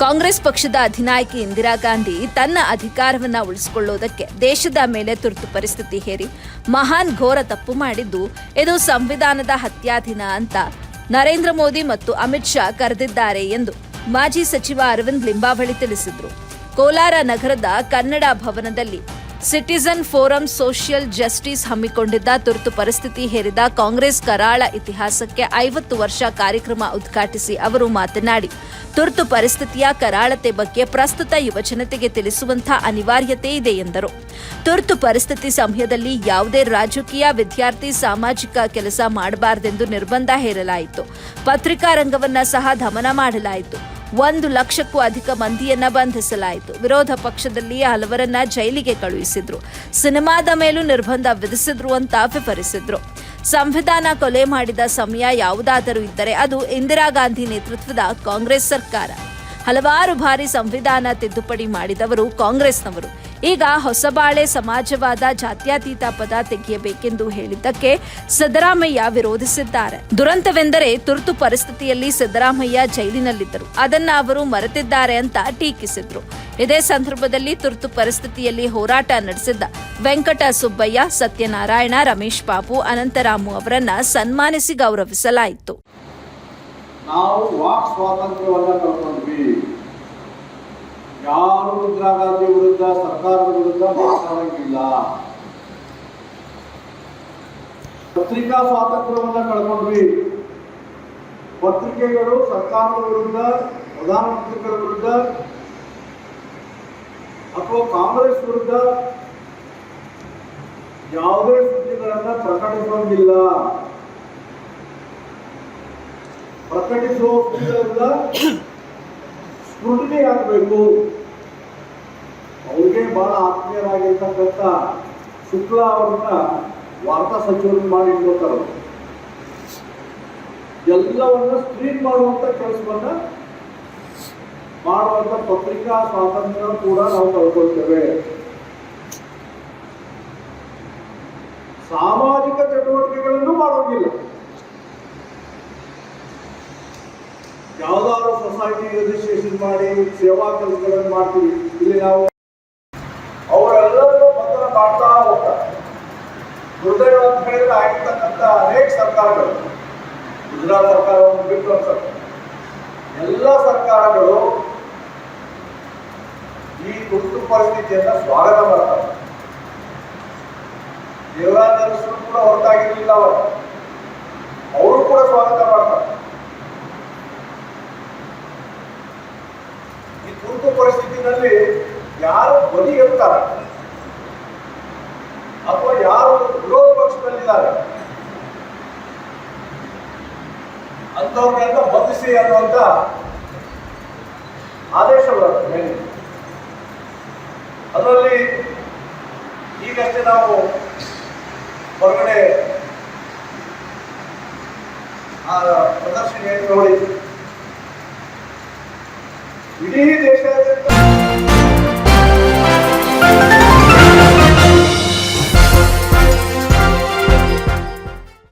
ಕಾಂಗ್ರೆಸ್ ಪಕ್ಷದ ಅಧಿನಾಯಕಿ ಇಂದಿರಾ ಗಾಂಧಿ ತನ್ನ ಅಧಿಕಾರವನ್ನ ಉಳಿಸಿಕೊಳ್ಳುವುದಕ್ಕೆ ದೇಶದ ಮೇಲೆ ತುರ್ತು ಪರಿಸ್ಥಿತಿ ಹೇರಿ ಮಹಾನ್ ಘೋರ ತಪ್ಪು ಮಾಡಿದ್ದು ಇದು ಸಂವಿಧಾನದ ಹತ್ಯಾಧೀನ ಅಂತ ನರೇಂದ್ರ ಮೋದಿ ಮತ್ತು ಅಮಿತ್ ಶಾ ಕರೆದಿದ್ದಾರೆ ಎಂದು ಮಾಜಿ ಸಚಿವ ಅರವಿಂದ್ ಲಿಂಬಾವಳಿ ತಿಳಿಸಿದರು. ಕೋಲಾರ ನಗರದ ಕನ್ನಡ ಭವನದಲ್ಲಿ ಸಿಟಿಸನ್ ಫೋರಂ ಸೋಷಿಯಲ್ ಜಸ್ಟಿಸ್ ಹಮ್ಮಿಕೊಂಡಿದ್ದ ತುರ್ತು ಪರಿಸ್ಥಿತಿ ಹೇರಿದ ಕಾಂಗ್ರೆಸ್ ಕರಾಳ ಇತಿಹಾಸಕ್ಕೆ ಐವತ್ತು ವರ್ಷ ಕಾರ್ಯಕ್ರಮ ಉದ್ಘಾಟಿಸಿ ಅವರು ಮಾತನಾಡಿ, ತುರ್ತು ಪರಿಸ್ಥಿತಿಯ ಕರಾಳತೆ ಬಗ್ಗೆ ಪ್ರಸ್ತುತ ಯುವಜನತೆಗೆ ತಿಳಿಸುವಂತಹ ಅನಿವಾರ್ಯತೆ ಇದೆ ಎಂದರು. ತುರ್ತು ಪರಿಸ್ಥಿತಿ ಸಮಯದಲ್ಲಿ ಯಾವುದೇ ರಾಜಕೀಯ ವಿದ್ಯಾರ್ಥಿ ಸಾಮಾಜಿಕ ಕೆಲಸ ಮಾಡಬಾರದೆಂದು ನಿರ್ಬಂಧ ಹೇರಲಾಯಿತು. ಪತ್ರಿಕಾ ರಂಗವನ್ನ ಸಹ ದಮನ ಮಾಡಲಾಯಿತು. ಒಂದು ಲಕ್ಷಕ್ಕೂ ಅಧಿಕ ಮಂದಿಯನ್ನ ಬಂಧಿಸಲಾಯಿತು. ವಿರೋಧ ಪಕ್ಷದಲ್ಲಿ ಹಲವರನ್ನ ಜೈಲಿಗೆ ಕಳುಹಿಸಿದ್ರು. ಸಿನಿಮಾದ ಮೇಲೂ ನಿರ್ಬಂಧ ವಿಧಿಸಿದ್ರು ಅಂತ ವಿವರಿಸಿದ್ರು. ಸಂವಿಧಾನ ಕೊಲೆ ಮಾಡಿದ ಸಮಯ ಯಾವುದಾದರೂ ಇದ್ದರೆ ಅದು ಇಂದಿರಾ ಗಾಂಧಿ ನೇತೃತ್ವದ ಕಾಂಗ್ರೆಸ್ ಸರ್ಕಾರ. ಹಲವಾರು ಬಾರಿ ಸಂವಿಧಾನ ತಿದ್ದುಪಡಿ ಮಾಡಿದವರು ಕಾಂಗ್ರೆಸ್ನವರು. ಈಗ ಹೊಸಬಾಳೆ ಸಮಾಜವಾದ ಜಾತ್ಯತೀತ ಪದ ತೆಗೆಯಬೇಕೆಂದು ಹೇಳಿದ್ದಕ್ಕೆ ಸಿದ್ದರಾಮಯ್ಯ ವಿರೋಧಿಸಿದ್ದಾರೆ. ದುರಂತವೆಂದರೆ ತುರ್ತು ಪರಿಸ್ಥಿತಿಯಲ್ಲಿ ಸಿದ್ದರಾಮಯ್ಯ ಜೈಲಿನಲ್ಲಿದ್ದರು. ಅದನ್ನ ಅವರು ಮರೆತಿದ್ದಾರೆ ಅಂತ ಟೀಕಿಸಿದ್ರು. ಇದೇ ಸಂದರ್ಭದಲ್ಲಿ ತುರ್ತು ಪರಿಸ್ಥಿತಿಯಲ್ಲಿ ಹೋರಾಟ ನಡೆಸಿದ್ದ ವೆಂಕಟ ಸುಬ್ಬಯ್ಯ, ಸತ್ಯನಾರಾಯಣ, ರಮೇಶ್ ಬಾಬು, ಅನಂತರಾಮು ಅವರನ್ನ ಸನ್ಮಾನಿಸಿ ಗೌರವಿಸಲಾಯಿತು. ನಾವು ವಾಕ್ ಸ್ವಾತಂತ್ರ್ಯವನ್ನ ಕಳ್ಕೊಂಡ್ವಿ. ಯಾರು ಇಂದಿರಾ ಗಾಂಧಿ ವಿರುದ್ಧ, ಸರ್ಕಾರದ ವಿರುದ್ಧ ಮಾತಾಡಂಗಿಲ್ಲ. ಪತ್ರಿಕಾ ಸ್ವಾತಂತ್ರ್ಯವನ್ನ ಕಳ್ಕೊಂಡ್ವಿ. ಪತ್ರಿಕೆಗಳು ಸರ್ಕಾರದ ವಿರುದ್ಧ, ಪ್ರಧಾನಮಂತ್ರಿಗಳ ವಿರುದ್ಧ ಅಥವಾ ಕಾಂಗ್ರೆಸ್ ವಿರುದ್ಧ ಯಾವುದೇ ಸುದ್ದಿಗಳನ್ನ ಪ್ರಕಟಿಸುವಂಗಿಲ್ಲ ಪ್ರಕಟಿಸುವ ಸ್ಫುಟನೆ ಆಗಬೇಕು ಅವ್ರಿಗೆ ಬಹಳ ಆತ್ಮೀಯರಾಗಿರ್ತಕ್ಕಂಥ ಶುಕ್ಲಾ ಅವ್ರನ್ನ ವಾರ್ತಾ ಸಚಿವರು ಮಾಡಿ ಇಟ್ಕೊತಾರೆ ಎಲ್ಲವನ್ನ ಸ್ಕ್ರೀನ್ ಮಾಡುವಂತ ಕೆಲಸವನ್ನ ಮಾಡುವಂತ ಪತ್ರಿಕಾ ಸ್ವಾತಂತ್ರ್ಯ ಕೂಡ ನಾವು ಕಳ್ಕೊಳ್ತೇವೆ ಸಾಮಾಜಿಕ ಚಟುವಟಿಕೆಗಳನ್ನು ಸೊಸೈಟಿ ರಿಜಿಸ್ಟ್ರೇಷನ್ ಮಾಡಿ, ಸೇವಾ ಕೆಲಸಗಳನ್ನು ಮಾಡ್ತೀವಿ. ಇಲ್ಲಿ ನಾವು ಅವರೆಲ್ಲರನ್ನೂ ಬಂಧನ ಮಾಡ್ತಾ ಹೋಗ್ತಾರೆ. ಅಂತ ಹೇಳಿದ್ರೆ ಆಗಿರ್ತಕ್ಕಂಥ ಅನೇಕ ಸರ್ಕಾರಗಳು. ಗುಜರಾತ್ ಸರ್ಕಾರವನ್ನು ಬಿಟ್ಟು ಅಂತ ಎಲ್ಲ ಸರ್ಕಾರಗಳು ಈ ತುರ್ತು ಪರಿಸ್ಥಿತಿಯನ್ನ ಸ್ವಾಗತ ಮಾಡ್ತಾರೆ. ದೇವರಾಜರು ಕೂಡ ಹೊರತಾಗಿರಲಿಲ್ಲ ಅವರು. ಅವರು ಕೂಡ ಸ್ವಾಗತ ಮಾಡ್ತಾರೆ ಈ ತುರ್ತು ಪರಿಸ್ಥಿತಿನಲ್ಲಿ ಯಾರು ಬಲಿ ಇರ್ತಾರೆ ಅಥವಾ ಯಾರು ವಿರೋಧ ಪಕ್ಷದಲ್ಲಿದ್ದಾರೆ. ಅಂಥವ್ರನ್ನೆಲ್ಲ ಬಂಧಿಸಿ ಅನ್ನುವಂತ ಆದೇಶ ಬರುತ್ತೆ ಅದರಲ್ಲಿ ಈಗಷ್ಟೇ ನಾವು ಹೊರಗಡೆ, ಆ, ಪ್ರದರ್ಶನ ನೋಡಿ ಇಡೀ ದೇಶ